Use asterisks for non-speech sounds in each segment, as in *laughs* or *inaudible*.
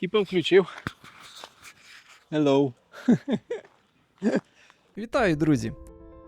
Типа включив. Hello. *laughs* Вітаю, друзі!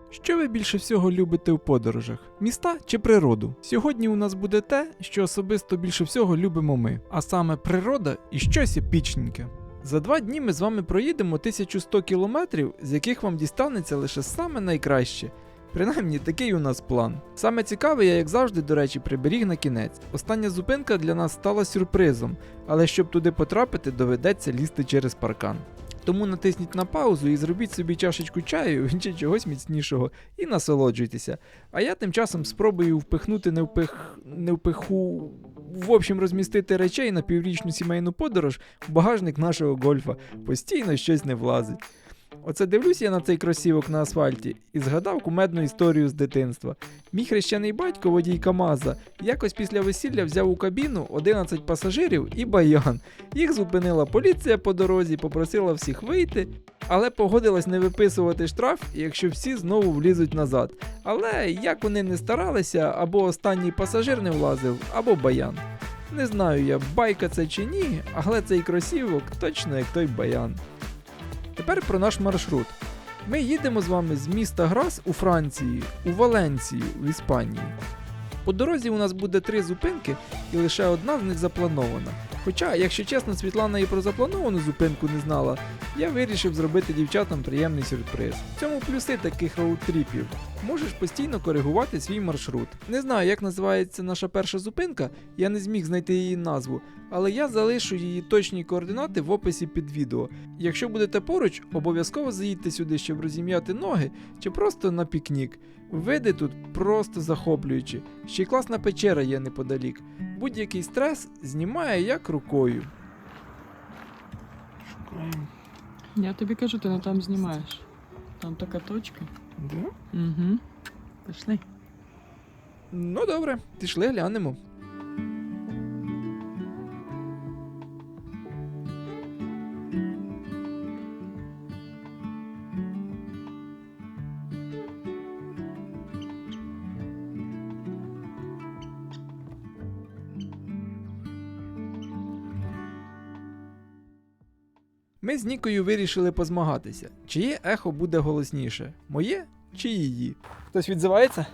Що ви більше всього любите у подорожах? Міста чи природу? Сьогодні у нас буде те, що особисто більше всього любимо ми, а саме природа і щось епічненьке. За два дні ми з вами проїдемо 1100 кілометрів, з яких вам дістанеться лише саме найкраще. Принаймні, такий у нас план. Саме цікаве, я, як завжди, до речі, приберіг на кінець. Остання зупинка для нас стала сюрпризом, але щоб туди потрапити, доведеться лізти через паркан. Тому натисніть на паузу і зробіть собі чашечку чаю *laughs* чи чогось міцнішого і насолоджуйтеся. А я тим часом спробую впихнути не впих... не впиху. В общем, розмістити речей на піврічну сімейну подорож в багажник нашого гольфа. Постійно щось не влазить. Оце дивлюсь я на цей кросівок на асфальті і згадав кумедну історію з дитинства. Мій хрещений батько, водій Камаза, якось після весілля взяв у кабіну 11 пасажирів і баян. Їх зупинила поліція по дорозі, попросила всіх вийти, але погодилась не виписувати штраф, якщо всі знову влізуть назад. Але як вони не старалися, або останній пасажир не влазив, або баян. Не знаю я, байка це чи ні, але цей кросівок точно як той баян. Тепер про наш маршрут. Ми їдемо з вами з міста Грас у Франції, у Валенцію в Іспанії. По дорозі у нас буде три зупинки, і лише одна з них запланована. Хоча, якщо чесно, Світлана і про заплановану зупинку не знала, я вирішив зробити дівчатам приємний сюрприз. В цьому плюси таких роуд-тріпів. Можеш постійно коригувати свій маршрут. Не знаю, як називається наша перша зупинка, я не зміг знайти її назву, але я залишу її точні координати в описі під відео. Якщо будете поруч, обов'язково заїдьте сюди, щоб розім'яти ноги чи просто на пікнік. Види тут просто захоплюючі. Ще й класна печера є неподалік. Будь-який стрес знімає як рукою. Шукаємо. Я тобі кажу, ти не там знімаєш. Там така точка. Да? Угу. Пішли. Ну добре, пішли глянемо. Ми з Нікою вирішили позмагатися, чиє ехо буде голосніше: моє чи її. Хтось відзивається?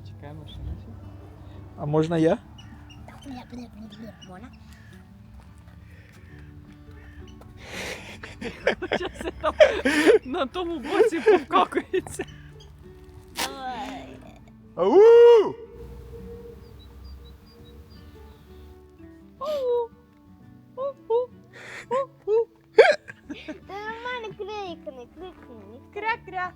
Почекаємо, що А можна я? Там на тому боці повкакується. Ау! Крикни, крикни. Кря-кря.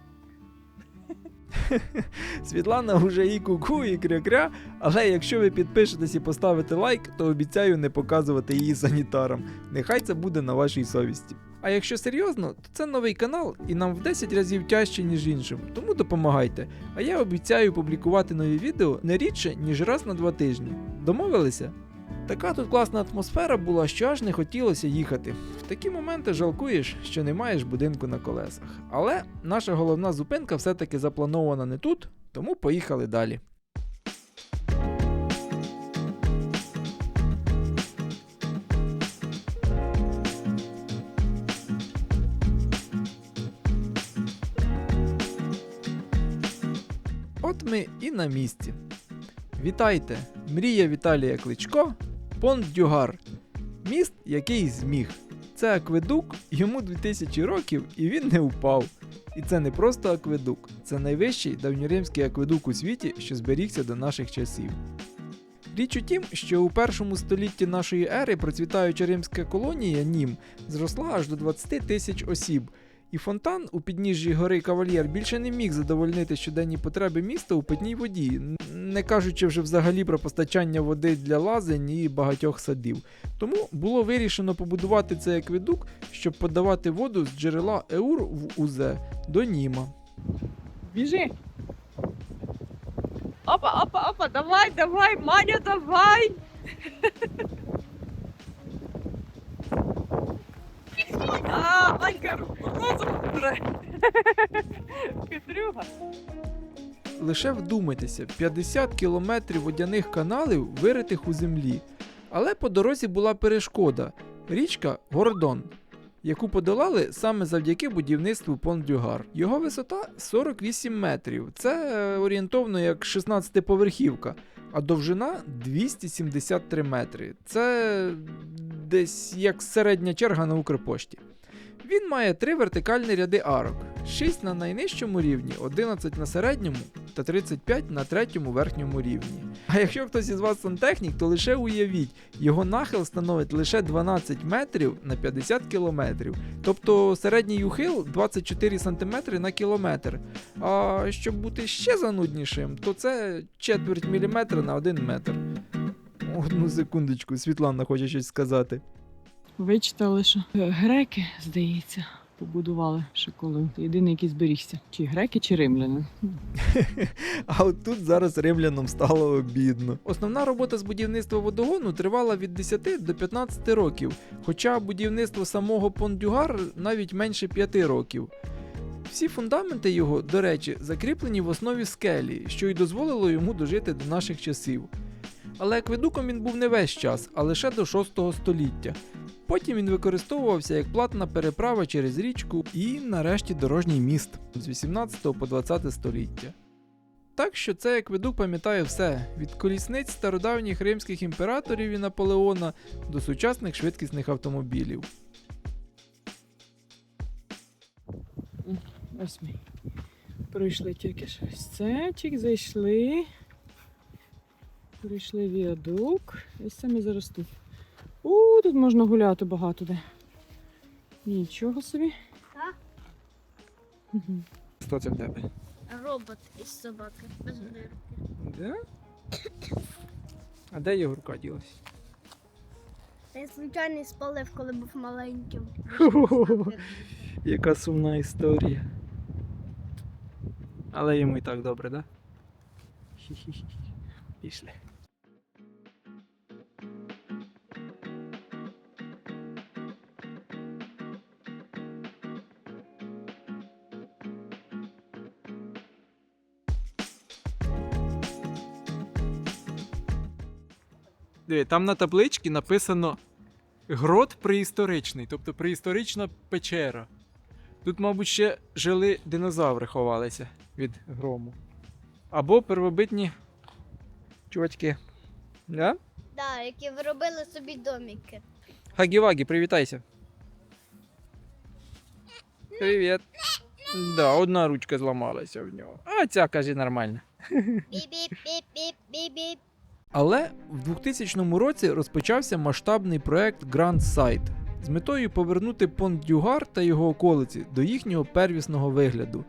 *laughs* Світлана вже і куку, і кря-кря, але якщо ви підпишетесь і поставите лайк, то обіцяю не показувати її санітарам. Нехай це буде на вашій совісті. А якщо серйозно, то це новий канал і нам в 10 разів тяжче, ніж іншим, тому допомагайте. А я обіцяю публікувати нові відео не рідше, ніж раз на два тижні. Домовилися? Така тут класна атмосфера була, що аж не хотілося їхати. В такі моменти жалкуєш, що не маєш будинку на колесах. Але наша головна зупинка все-таки запланована не тут, тому поїхали далі. От ми і на місці. Вітайте! Мрія Віталія Кличко, Понт Дюгар. Міст, який зміг. Це акведук, йому 2000 років, і він не впав. І це не просто акведук, це найвищий давньоримський акведук у світі, що зберігся до наших часів. Річ у тім, що у першому столітті нашої ери процвітаюча римська колонія Нім зросла аж до 20 тисяч осіб, і фонтан у підніжжі гори Кавальєр більше не міг задовольнити щоденні потреби міста у питній воді, не кажучи вже взагалі про постачання води для лазень і багатьох садів. Тому було вирішено побудувати цей акведук, щоб подавати воду з джерела Еур в Узе до Німа. Біжи. Опа, опа, опа, давай, давай, Маня, давай. *laughs* А, Манька бере. Хитрюга. *laughs* лише вдумайтеся, 50 кілометрів водяних каналів, виритих у землі. Але по дорозі була перешкода річка Гордон, яку подолали саме завдяки будівництву Пондюгар. Його висота 48 метрів. Це е, орієнтовно як 16-поверхівка, а довжина 273 метри. Це десь як середня черга на Укрпошті. Він має три вертикальні ряди арок: 6 на найнижчому рівні, 11 на середньому та 35 на третьому верхньому рівні. А якщо хтось із вас сантехнік, то лише уявіть, його нахил становить лише 12 метрів на 50 кілометрів. Тобто середній ухил 24 см на кілометр. А щоб бути ще зануднішим, то це четверть міліметра на 1 метр. Одну секундочку, Світлана хоче щось сказати. Вичитали, що е, греки, здається, побудували ще коли. Єдиний, який зберігся. Чи греки, чи римляни. *laughs* А от тут зараз римлянам стало обідно. Основна робота з будівництва водогону тривала від 10 до 15 років, хоча будівництво самого Пондюгар навіть менше 5 років. Всі фундаменти його, до речі, закріплені в основі скелі, що й дозволило йому дожити до наших часів. Але акведуком він був не весь час, а лише до 6 століття. Потім він використовувався як платна переправа через річку і, нарешті, дорожній міст з 18 по 20 століття. Так що цей акведук пам'ятає все: від колісниць стародавніх римських імператорів і Наполеона до сучасних швидкісних автомобілів. Ось ми. Пройшли тільки щось. Це чик зайшли. Пройшли віадук. І це ми зараз тут. Тут можна гуляти багато де. Нічого собі. Так. Мгм. Хто це в тебе? Робот із собаки. Без дирки. Де? А де Єгорка ділась? Я звичайно спалив, коли був маленьким. *laughs* Яка сумна історія. Але йому і так добре, да? Пішли. Диви, там на табличці написано Грот преісторичний, тобто преісторична печера. Тут, мабуть, ще жили динозаври ховалися від грому. Або первобитні чувачки. Да? Да, які виробили собі доміки. Хагі-вагі, привітайся. Привіт. Да, одна ручка зламалася в нього. А ця каже нормально. Біп-біп-біп-біп-біп. Але в 2000 році розпочався масштабний проект Grand Sight з метою повернути Понт-Дюгар та його околиці до їхнього первісного вигляду.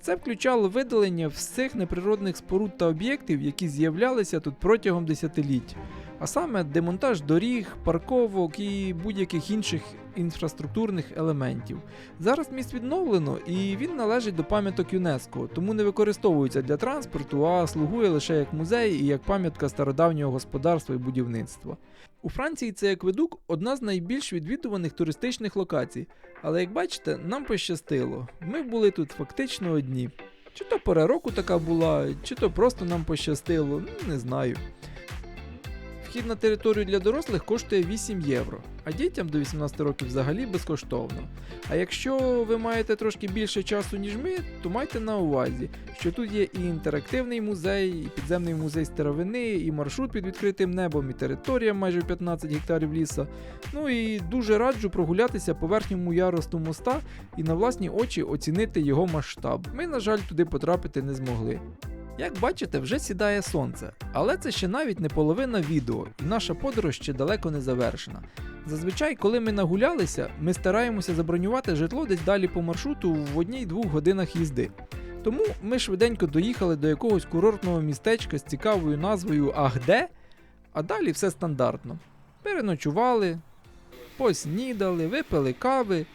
Це включало видалення всіх неприродних споруд та об'єктів, які з'являлися тут протягом десятиліть, а саме демонтаж доріг, парковок і будь-яких інших інфраструктурних елементів. Зараз міст відновлено і він належить до пам'яток ЮНЕСКО, тому не використовується для транспорту, а слугує лише як музей і як пам'ятка стародавнього господарства і будівництва. У Франції цей акведук одна з найбільш відвідуваних туристичних локацій. Але як бачите, нам пощастило. Ми були тут фактично одні. Чи то пора року така була, чи то просто нам пощастило, ну не знаю. Вхід на територію для дорослих коштує 8 євро, а дітям до 18 років взагалі безкоштовно. А якщо ви маєте трошки більше часу, ніж ми, то майте на увазі, що тут є і інтерактивний музей, і підземний музей старовини, і маршрут під відкритим небом, і територія майже 15 гектарів ліса. Ну і дуже раджу прогулятися по верхньому яросту моста і на власні очі оцінити його масштаб. Ми, на жаль, туди потрапити не змогли. Як бачите, вже сідає сонце, але це ще навіть не половина відео, і наша подорож ще далеко не завершена. Зазвичай, коли ми нагулялися, ми стараємося забронювати житло десь далі по маршруту в одній-двох годинах їзди. Тому ми швиденько доїхали до якогось курортного містечка з цікавою назвою Ахде, а далі все стандартно. Переночували, поснідали, випили кави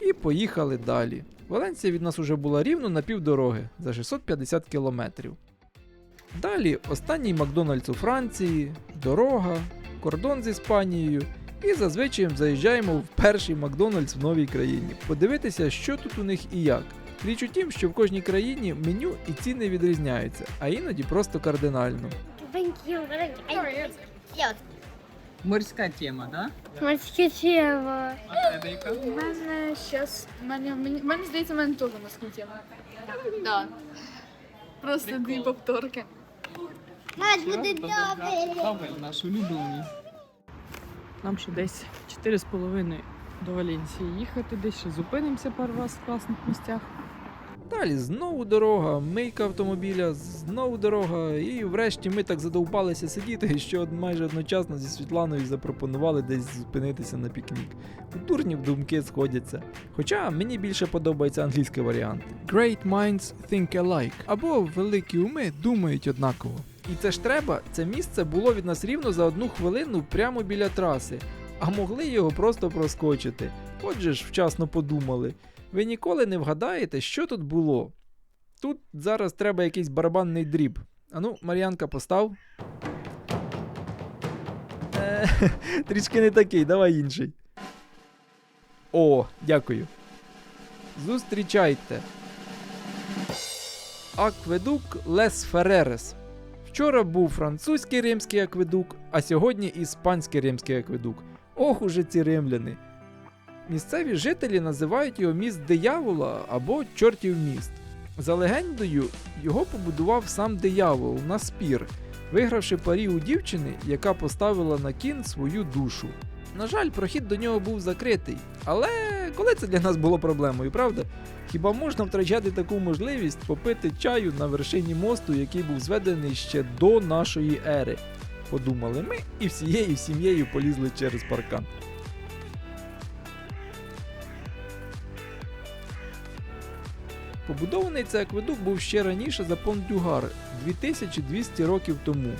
і поїхали далі. Валенція від нас уже була рівно на півдороги за 650 кілометрів. Далі останній Макдональдс у Франції, дорога, кордон з Іспанією. І зазвичай заїжджаємо в перший Макдональдс в новій країні. Подивитися, що тут у них і як. Річ у тім, що в кожній країні меню і ціни відрізняються, а іноді просто кардинально. Морська тема, так? морське тіло. У мене щас. Мене, мені, мені здається, в мене теж морська тема. Да. Просто дві повторки. Мать буде добре. Наш улюблений. Нам ще десь 4,5 до Валенції їхати, десь ще зупинимося пару раз в класних місцях. Далі знову дорога, мийка автомобіля, знову дорога, і врешті ми так задовбалися сидіти, *laughs* що майже одночасно зі Світланою запропонували десь зупинитися на пікнік. У дурнів думки сходяться. Хоча мені більше подобається англійський варіант. Great minds think alike. Або великі уми думають однаково. І це ж треба, це місце було від нас рівно за одну хвилину прямо біля траси, а могли його просто проскочити. Отже ж, вчасно подумали. Ви ніколи не вгадаєте, що тут було. Тут зараз треба якийсь барабанний дріб. Ану, Мар'янка, постав. Е, *laughs* Трішки не такий, давай інший. О, дякую. Зустрічайте. Акведук Лес Феререс. Вчора був французький римський акведук, а сьогодні іспанський римський акведук. Ох уже ці римляни. Місцеві жителі називають його міст диявола або чортів міст. За легендою, його побудував сам диявол на спір, вигравши парі у дівчини, яка поставила на кін свою душу. На жаль, прохід до нього був закритий, але коли це для нас було проблемою, правда? Хіба можна втрачати таку можливість попити чаю на вершині мосту, який був зведений ще до нашої ери? Подумали ми і всією сім'єю полізли через паркан. Побудований цей акведук був ще раніше за Пондюгар 2200 років тому.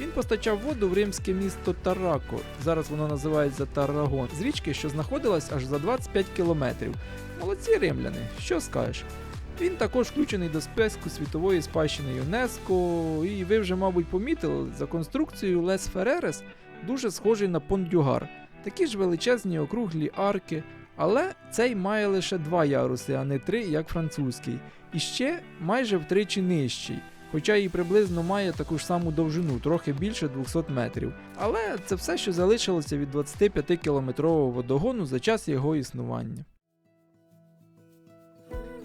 Він постачав воду в римське місто Тарако, зараз воно називається Таррагон, з річки, що знаходилась аж за 25 кілометрів. Молодці римляни, що скажеш? Він також включений до списку світової спадщини ЮНЕСКО, і ви вже, мабуть, помітили, за конструкцією Лес Феререс дуже схожий на Пондюгар. Такі ж величезні округлі арки, але цей має лише два яруси, а не три, як французький. І ще майже втричі нижчий, хоча і приблизно має таку ж саму довжину, трохи більше 200 метрів. Але це все, що залишилося від 25-кілометрового водогону за час його існування.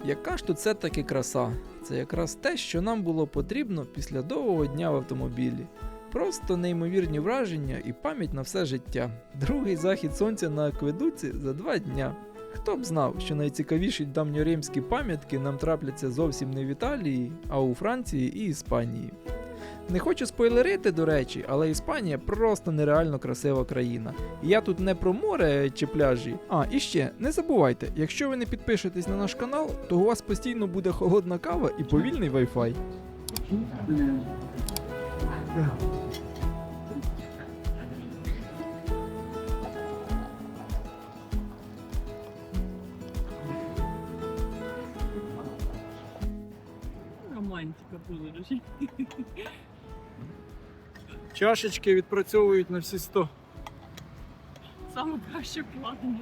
Яка ж тут все таки краса? Це якраз те, що нам було потрібно після довгого дня в автомобілі. Просто неймовірні враження і пам'ять на все життя. Другий захід сонця на акведуці за два дня. Хто б знав, що найцікавіші давньоримські пам'ятки нам трапляться зовсім не в Італії, а у Франції і Іспанії. Не хочу спойлерити, до речі, але Іспанія просто нереально красива країна. І я тут не про море чи пляжі. А, і ще не забувайте, якщо ви не підпишетесь на наш канал, то у вас постійно буде холодна кава і повільний Wi-Fi. Романтика вже. Чашечки відпрацьовують на всі 100. Саме краще плавання.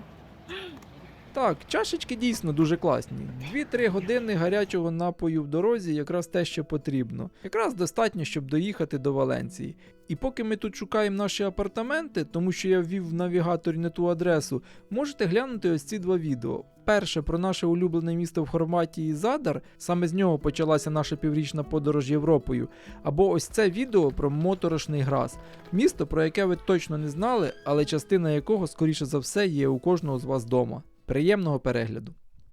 Так, чашечки дійсно дуже класні. 2-3 години гарячого напою в дорозі якраз те, що потрібно. Якраз достатньо, щоб доїхати до Валенції. І поки ми тут шукаємо наші апартаменти, тому що я ввів в навігаторі не ту адресу, можете глянути ось ці два відео. Перше про наше улюблене місто в Хорватії Задар, саме з нього почалася наша піврічна подорож Європою. Або ось це відео про моторошний Грас, місто, про яке ви точно не знали, але частина якого, скоріше за все, є у кожного з вас вдома. Приємного перегляду!